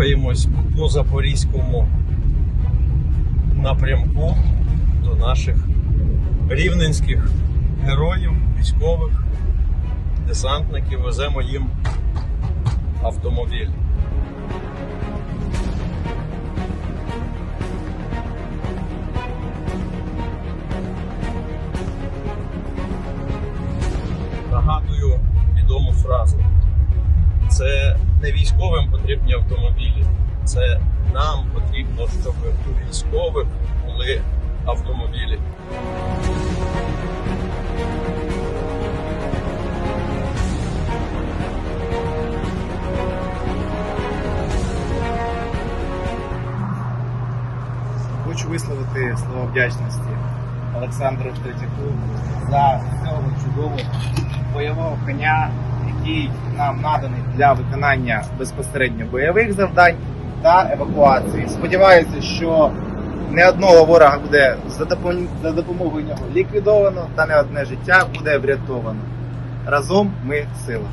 рухаємось по Запорізькому напрямку до наших рівненських героїв, військових, десантників. Веземо їм автомобіль. Нагадую відому фразу. Не військовим потрібні автомобілі, це нам потрібно, щоб у військових були автомобілі. Хочу висловити слова вдячності Олександру Третяку за цього чудового бойового коня, який нам наданий для виконання безпосередньо бойових завдань та евакуації. Сподіваюся, що не одного ворога буде за допомогою нього ліквідовано, та не одне життя буде врятовано. Разом ми сила.